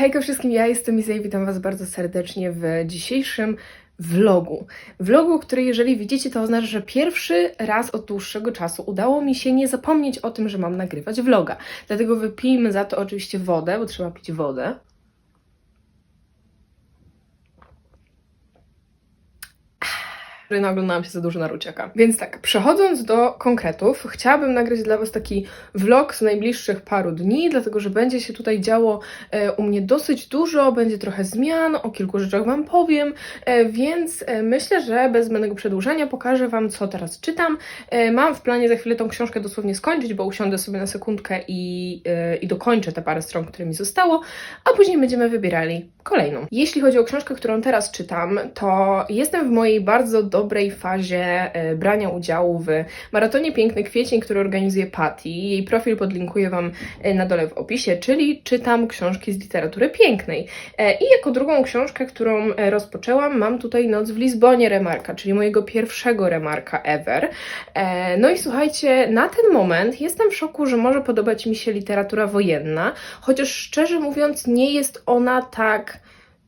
Hejka wszystkim, ja jestem Iza i witam Was bardzo serdecznie w dzisiejszym vlogu. Vlogu, który jeżeli widzicie, to oznacza, że pierwszy raz od dłuższego czasu udało mi się nie zapomnieć o tym, że mam nagrywać vloga. Dlatego wypijmy za to oczywiście wodę, bo trzeba pić wodę. Że naoglądałam się za dużo Naruciaka. Więc tak, przechodząc do konkretów, chciałabym nagrać dla Was taki vlog z najbliższych paru dni, dlatego że będzie się tutaj działo e, u mnie dosyć dużo, będzie trochę zmian, o kilku rzeczach Wam powiem, e, więc e, myślę, że bez zbędnego przedłużania pokażę Wam, co teraz czytam. E, mam w planie za chwilę tą książkę dosłownie skończyć, bo usiądę sobie na sekundkę i, e, i dokończę te parę stron, które mi zostało, a później będziemy wybierali kolejną. Jeśli chodzi o książkę, którą teraz czytam, to jestem w mojej bardzo dobrej fazie e, brania udziału w Maratonie Piękny Kwiecień, który organizuje Patty. Jej profil podlinkuję Wam e, na dole w opisie, czyli czytam książki z literatury pięknej. E, I jako drugą książkę, którą rozpoczęłam, mam tutaj Noc w Lizbonie Remarka, czyli mojego pierwszego Remarka ever. No i słuchajcie, na ten moment jestem w szoku, że może podobać mi się literatura wojenna, chociaż szczerze mówiąc nie jest ona tak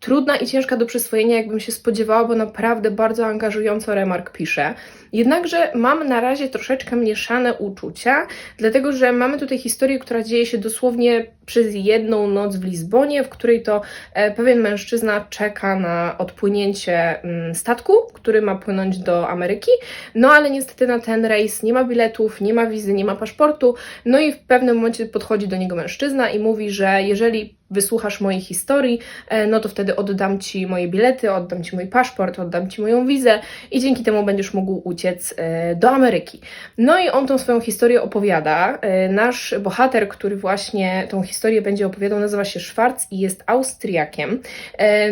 trudna i ciężka do przyswojenia, jakbym się spodziewała, bo naprawdę bardzo angażująco Remark pisze. Jednakże mam na razie troszeczkę mieszane uczucia, dlatego że mamy tutaj historię, która dzieje się dosłownie przez jedną noc w Lizbonie, w której to e, pewien mężczyzna czeka na odpłynięcie mm, statku, który ma płynąć do Ameryki. No ale niestety na ten rejs nie ma biletów, nie ma wizy, nie ma paszportu. No i w pewnym momencie podchodzi do niego mężczyzna i mówi, że jeżeli wysłuchasz mojej historii, e, no to wtedy oddam ci moje bilety, oddam ci mój paszport, oddam ci moją wizę i dzięki temu będziesz mógł uciec e, do Ameryki. No i on tą swoją historię opowiada. E, Nasz bohater, który właśnie tą historię będzie opowiadał, nazywa się Schwarz i jest Austriakiem.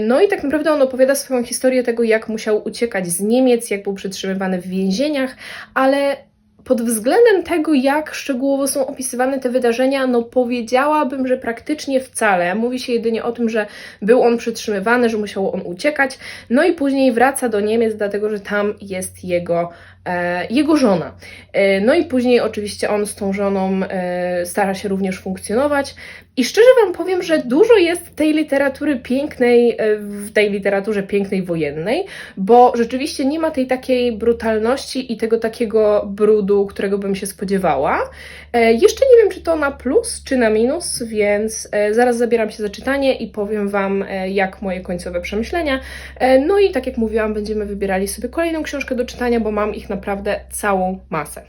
No i tak naprawdę on opowiada swoją historię tego, jak musiał uciekać z Niemiec, jak był przetrzymywany w więzieniach, ale pod względem tego, jak szczegółowo są opisywane te wydarzenia, no powiedziałabym, że praktycznie wcale. Mówi się jedynie o tym, że był on przetrzymywany, że musiał on uciekać, no i później wraca do Niemiec, dlatego że tam jest jego, jego żona. E, no i później oczywiście on z tą żoną e, stara się również funkcjonować. I szczerze Wam powiem, że dużo jest tej literatury pięknej, e, w tej literaturze pięknej wojennej, bo rzeczywiście nie ma tej takiej brutalności i tego takiego brudu, którego bym się spodziewała. E, Jeszcze nie wiem, czy to na plus, czy na minus, więc e, zaraz zabieram się za czytanie i powiem Wam, e, jak moje końcowe przemyślenia. E, No i tak jak mówiłam, będziemy wybierali sobie kolejną książkę do czytania, bo mam ich naprawdę całą masę.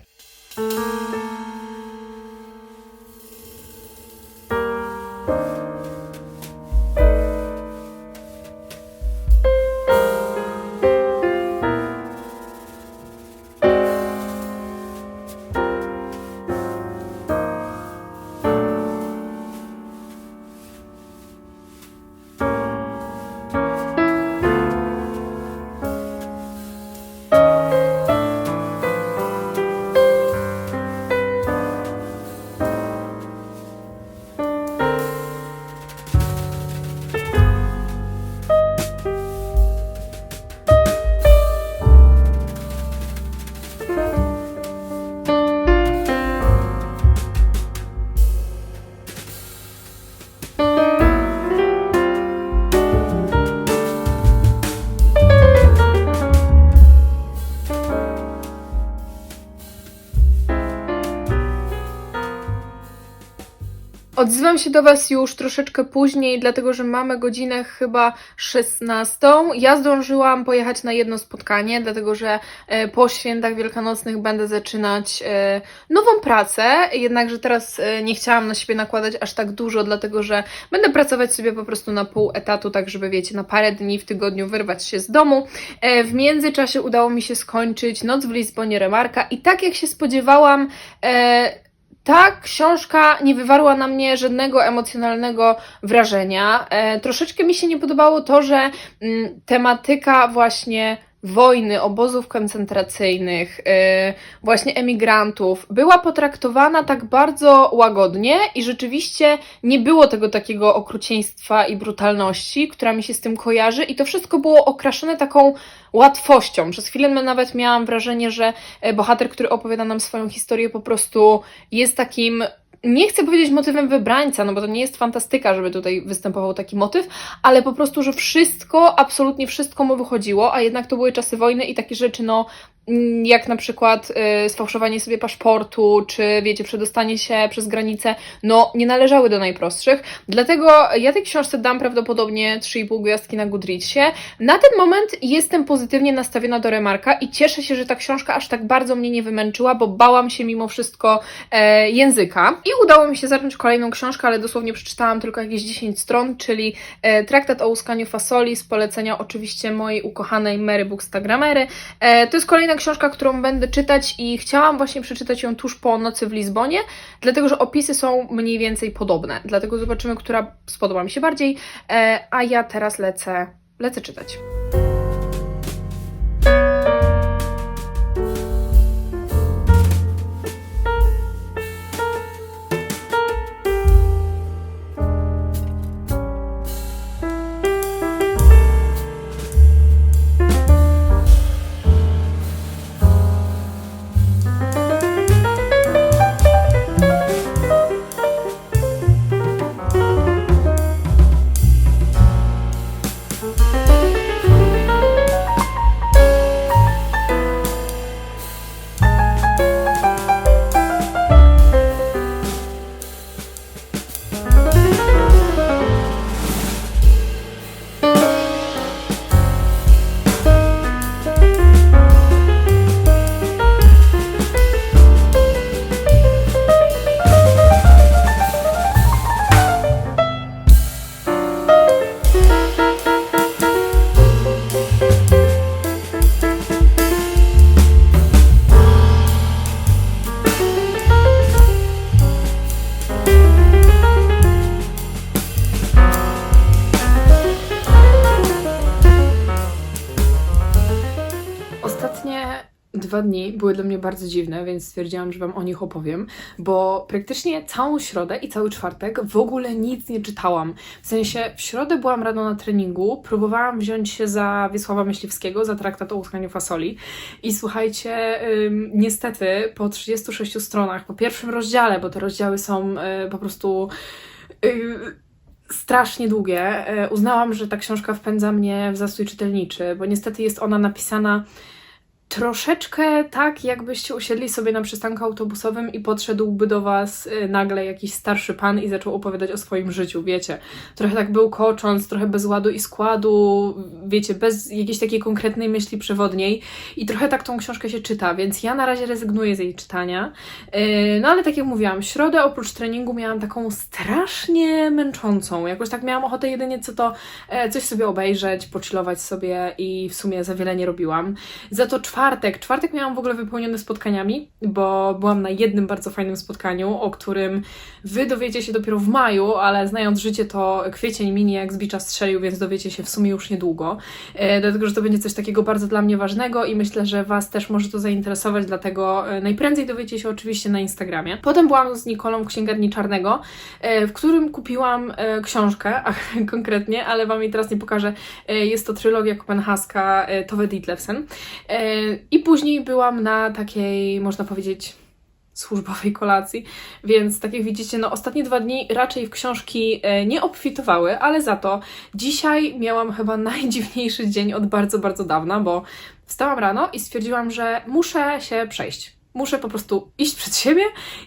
Odzywam się do Was już troszeczkę później, dlatego że mamy godzinę chyba 16. Ja zdążyłam pojechać na jedno spotkanie, dlatego że e, po świętach wielkanocnych będę zaczynać e, nową pracę, jednakże teraz e, nie chciałam na siebie nakładać aż tak dużo, dlatego że będę pracować sobie po prostu na pół etatu, tak żeby wiecie, na parę dni w tygodniu wyrwać się z domu. W międzyczasie udało mi się skończyć Noc w Lizbonie Remarka i tak jak się spodziewałam, ta książka nie wywarła na mnie żadnego emocjonalnego wrażenia. E, troszeczkę mi się nie podobało to, że mm, tematyka właśnie wojny, obozów koncentracyjnych, e, właśnie emigrantów była potraktowana tak bardzo łagodnie i rzeczywiście nie było tego takiego okrucieństwa i brutalności, która mi się z tym kojarzy i to wszystko było okraszone taką łatwością. Przez chwilę nawet miałam wrażenie, że e, bohater, który opowiada nam swoją historię, po prostu jest takim nie chcę powiedzieć motywem wybrańca, no bo to nie jest fantastyka, żeby tutaj występował taki motyw, ale po prostu, że wszystko, absolutnie wszystko mu wychodziło, a jednak to były czasy wojny i takie rzeczy, no jak na przykład y, sfałszowanie sobie paszportu, czy wiecie, przedostanie się przez granicę, no nie należały do najprostszych. Dlatego ja tej książce dam prawdopodobnie 3,5 gwiazdki na Goodreadsie. Na ten moment jestem pozytywnie nastawiona do Remarka i cieszę się, że ta książka aż tak bardzo mnie nie wymęczyła, bo bałam się mimo wszystko e, języka. I udało mi się zacząć kolejną książkę, ale dosłownie przeczytałam tylko jakieś 10 stron, czyli e, Traktat o łuskaniu fasoli z polecenia oczywiście mojej ukochanej Mary Bookstagramery. E, to jest kolejna książka, którą będę czytać i chciałam właśnie przeczytać ją tuż po nocy w Lizbonie, dlatego że opisy są mniej więcej podobne. Dlatego zobaczymy, która spodoba mi się bardziej, e, a ja teraz lecę, lecę czytać. Dni były dla mnie bardzo dziwne, więc stwierdziłam, że Wam o nich opowiem, bo praktycznie całą środę i cały czwartek w ogóle nic nie czytałam. W sensie w środę byłam rano na treningu, próbowałam wziąć się za Wiesława Myśliwskiego, za traktat o łuskaniu fasoli i słuchajcie, ym, niestety po 36 stronach, po pierwszym rozdziale, bo te rozdziały są y, po prostu... y, strasznie długie. E, Uznałam, że ta książka wpędza mnie w zastój czytelniczy, bo niestety jest ona napisana troszeczkę tak, jakbyście usiedli sobie na przystanku autobusowym i podszedłby do was y, nagle jakiś starszy pan i zaczął opowiadać o swoim życiu, wiecie. Trochę tak był kocząc, trochę bez ładu i składu, wiecie, bez jakiejś takiej konkretnej myśli przewodniej i trochę tak tą książkę się czyta, więc ja na razie rezygnuję z jej czytania. Yy, No ale tak jak mówiłam, środę oprócz treningu miałam taką strasznie męczącą. Jakoś tak miałam ochotę jedynie co to e, coś sobie obejrzeć, pochillować sobie i w sumie za wiele nie robiłam. Za to czwartek, czwartek miałam w ogóle wypełniony spotkaniami, bo byłam na jednym bardzo fajnym spotkaniu, o którym wy dowiecie się dopiero w maju, ale znając życie to kwiecień mini jak z bicza strzelił, więc dowiecie się w sumie już niedługo. E, dlatego, że to będzie coś takiego bardzo dla mnie ważnego i myślę, że was też może to zainteresować, dlatego e, najprędzej dowiecie się oczywiście na Instagramie. Potem byłam z Nikolą w księgarni Czarnego, e, w którym kupiłam e, książkę, a, konkretnie, ale wam jej teraz nie pokażę. E, Jest to trylogia kopenhaska e, Tove Ditlevsen. E, I później byłam na takiej, można powiedzieć, służbowej kolacji, więc tak jak widzicie, no ostatnie dwa dni raczej w książki e, nie obfitowały, ale za to dzisiaj miałam chyba najdziwniejszy dzień od bardzo, bardzo dawna, bo wstałam rano i stwierdziłam, że muszę się przejść. Muszę po prostu iść przed siebie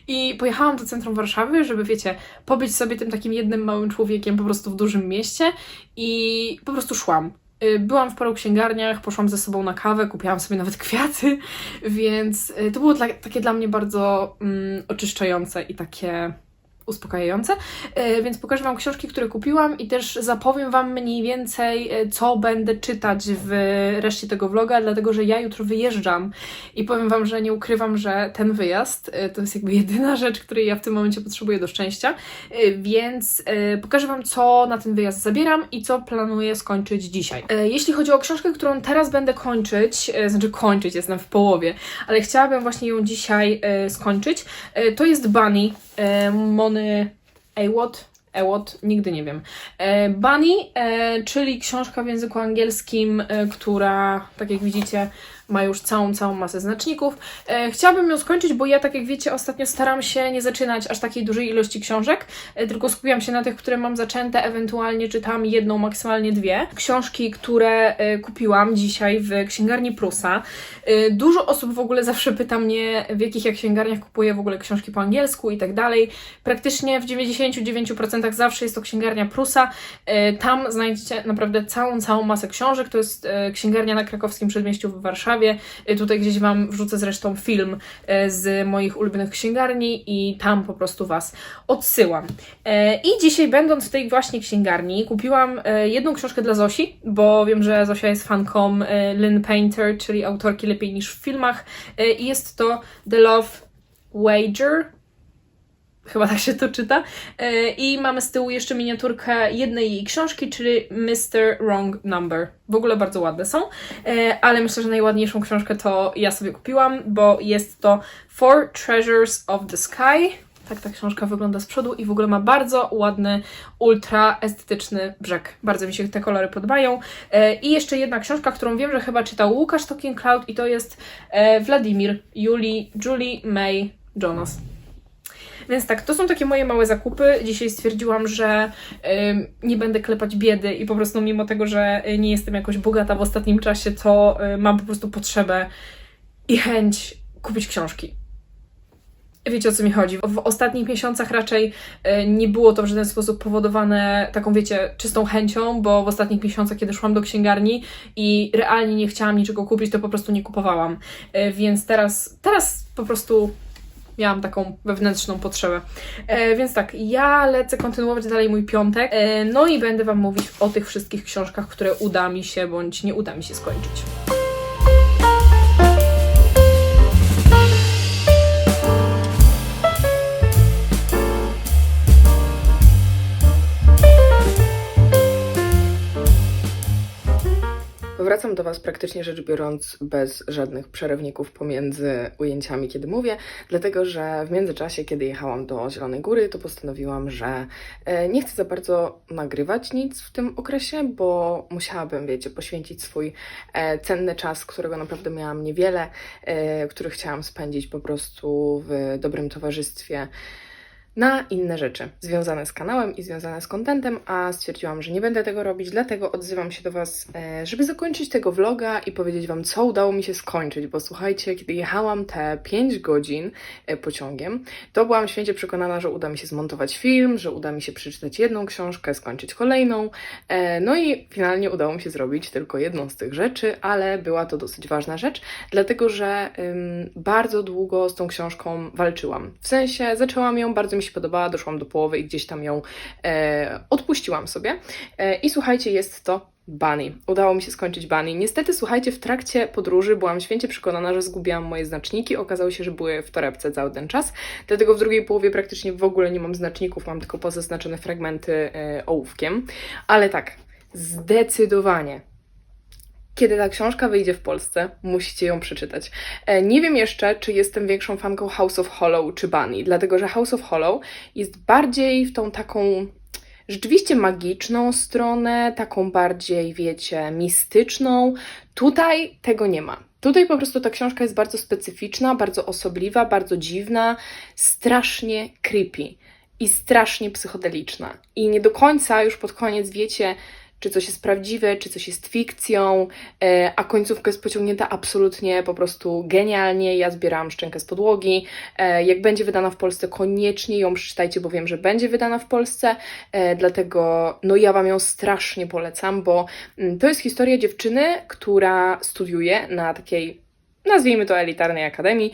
i pojechałam do centrum Warszawy, żeby, wiecie, pobyć sobie tym takim jednym małym człowiekiem po prostu w dużym mieście i po prostu szłam. Y, Byłam w paru księgarniach, poszłam ze sobą na kawę, kupiłam sobie nawet kwiaty, więc y, to było dla, takie dla mnie bardzo mm, oczyszczające i takie uspokajające. Y, Więc pokażę Wam książki, które kupiłam i też zapowiem Wam mniej więcej, y, co będę czytać w reszcie tego vloga, dlatego że ja jutro wyjeżdżam i powiem Wam, że nie ukrywam, że ten wyjazd y, to jest jakby jedyna rzecz, której ja w tym momencie potrzebuję do szczęścia, więc pokażę Wam, co na ten wyjazd zabieram i co planuję skończyć dzisiaj. Jeśli chodzi o książkę, którą teraz będę kończyć, znaczy kończyć, jestem w połowie, ale chciałabym właśnie ją dzisiaj skończyć, to jest Bunny y, Mony Awot. Ewot, nigdy nie wiem. E, Bunny, e, czyli książka w języku angielskim, e, która, tak jak widzicie, ma już całą, całą masę znaczników. E, chciałabym ją skończyć, bo ja, tak jak wiecie, ostatnio staram się nie zaczynać aż takiej dużej ilości książek, e, tylko skupiam się na tych, które mam zaczęte, ewentualnie czytam jedną, maksymalnie dwie. Książki, które e, kupiłam dzisiaj w księgarni Prusa. E, dużo osób w ogóle zawsze pyta mnie, w jakich ja księgarniach kupuję w ogóle książki po angielsku i tak dalej. Praktycznie w 99% zawsze jest to księgarnia Prusa. E, Tam znajdziecie naprawdę całą, całą masę książek. To jest e, księgarnia na krakowskim przedmieściu w Warszawie. E, Tutaj gdzieś Wam wrzucę zresztą film e, z moich ulubionych księgarni i tam po prostu Was odsyłam. E, I dzisiaj będąc w tej właśnie księgarni kupiłam e, jedną książkę dla Zosi, bo wiem, że Zosia jest fanką e, Lynn Painter, czyli autorki lepiej niż w filmach. I jest to The Love Wager, chyba tak się to czyta. E, I mamy z tyłu jeszcze miniaturkę jednej jej książki, czyli Mr. Wrong Number. W ogóle bardzo ładne są, E, ale myślę, że najładniejszą książkę to ja sobie kupiłam, bo jest to Four Treasures of the Sky. Tak ta książka wygląda z przodu i w ogóle ma bardzo ładny, ultra estetyczny brzeg. Bardzo mi się te kolory podobają. E, I jeszcze jedna książka, którą wiem, że chyba czytał Łukasz Talking Cloud i to jest Wladimir Julie, Julie May Jonas. Więc tak, to są takie moje małe zakupy. Dzisiaj stwierdziłam, że nie będę klepać biedy i po prostu mimo tego, że y, nie jestem jakoś bogata w ostatnim czasie, to y, mam po prostu potrzebę i chęć kupić książki. Wiecie o co mi chodzi. W ostatnich miesiącach raczej y, nie było to w żaden sposób powodowane taką, wiecie, czystą chęcią, bo w ostatnich miesiącach, kiedy szłam do księgarni i realnie nie chciałam niczego kupić, to po prostu nie kupowałam. Więc teraz, teraz po prostu miałam taką wewnętrzną potrzebę. E, więc tak, ja lecę kontynuować dalej mój piątek. E, no i będę Wam mówić o tych wszystkich książkach, które uda mi się bądź nie uda mi się skończyć. Do Was praktycznie rzecz biorąc bez żadnych przerywników pomiędzy ujęciami, kiedy mówię, dlatego że w międzyczasie, kiedy jechałam do Zielonej Góry, to postanowiłam, że e, nie chcę za bardzo nagrywać nic w tym okresie, bo musiałabym, wiecie, poświęcić swój e, cenny czas, którego naprawdę miałam niewiele, e, który chciałam spędzić po prostu w dobrym towarzystwie na inne rzeczy związane z kanałem i związane z kontentem, a stwierdziłam, że nie będę tego robić, dlatego odzywam się do Was, e, żeby zakończyć tego vloga i powiedzieć Wam, co udało mi się skończyć, bo słuchajcie, kiedy jechałam te 5 godzin e, pociągiem, to byłam święcie przekonana, że uda mi się zmontować film, że uda mi się przeczytać jedną książkę, skończyć kolejną, e, no i finalnie udało mi się zrobić tylko jedną z tych rzeczy, ale była to dosyć ważna rzecz, dlatego że bardzo długo z tą książką walczyłam. W sensie zaczęłam ją, bardzo mi się podobała, doszłam do połowy i gdzieś tam ją e, odpuściłam sobie. E, I słuchajcie, jest to Bunny. Udało mi się skończyć Bunny. Niestety, słuchajcie, w trakcie podróży byłam święcie przekonana, że zgubiłam moje znaczniki. Okazało się, że były w torebce cały ten czas. Dlatego w drugiej połowie praktycznie w ogóle nie mam znaczników, mam tylko pozaznaczone fragmenty e, ołówkiem. Ale tak, zdecydowanie kiedy ta książka wyjdzie w Polsce, musicie ją przeczytać. E, Nie wiem jeszcze, czy jestem większą fanką House of Hollow czy Bunny, dlatego że House of Hollow jest bardziej w tą taką rzeczywiście magiczną stronę, taką bardziej, wiecie, mistyczną. Tutaj tego nie ma. Tutaj po prostu ta książka jest bardzo specyficzna, bardzo osobliwa, bardzo dziwna, strasznie creepy i strasznie psychodeliczna. I nie do końca już pod koniec wiecie, czy coś jest prawdziwe, czy coś jest fikcją, e, a końcówka jest pociągnięta absolutnie po prostu genialnie. Ja zbierałam szczękę z podłogi. E, Jak będzie wydana w Polsce, koniecznie ją przeczytajcie, bo wiem, że będzie wydana w Polsce, e, dlatego no ja Wam ją strasznie polecam, bo mm, to jest historia dziewczyny, która studiuje na takiej nazwijmy to elitarnej akademii,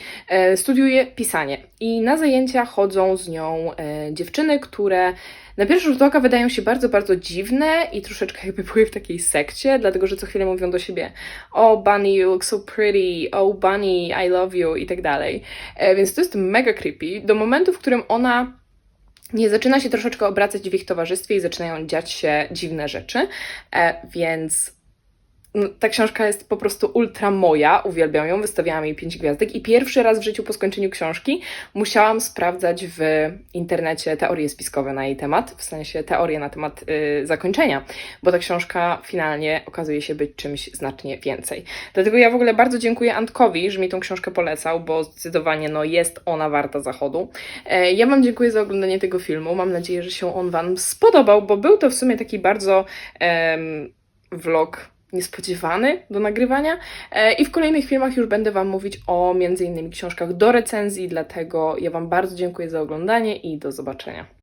studiuje pisanie. I na zajęcia chodzą z nią dziewczyny, które na pierwszy rzut oka wydają się bardzo, bardzo dziwne i troszeczkę jakby były w takiej sekcie, dlatego że co chwilę mówią do siebie Oh Bunny, you look so pretty, oh Bunny, I love you i tak dalej. E, Więc to jest mega creepy. Do momentu, w którym ona nie zaczyna się troszeczkę obracać w ich towarzystwie i zaczynają dziać się dziwne rzeczy, e, więc ta książka jest po prostu ultra moja, uwielbiam ją, wystawiałam jej 5 gwiazdek i pierwszy raz w życiu po skończeniu książki musiałam sprawdzać w internecie teorie spiskowe na jej temat, w sensie teorie na temat y, zakończenia, bo ta książka finalnie okazuje się być czymś znacznie więcej. Dlatego ja w ogóle bardzo dziękuję Antkowi, że mi tą książkę polecał, bo zdecydowanie no, jest ona warta zachodu. E, Ja Wam dziękuję za oglądanie tego filmu. Mam nadzieję, że się on Wam spodobał, bo był to w sumie taki bardzo em, vlog niespodziewany do nagrywania. E, I w kolejnych filmach już będę Wam mówić o między innymi książkach do recenzji, dlatego ja Wam bardzo dziękuję za oglądanie i do zobaczenia.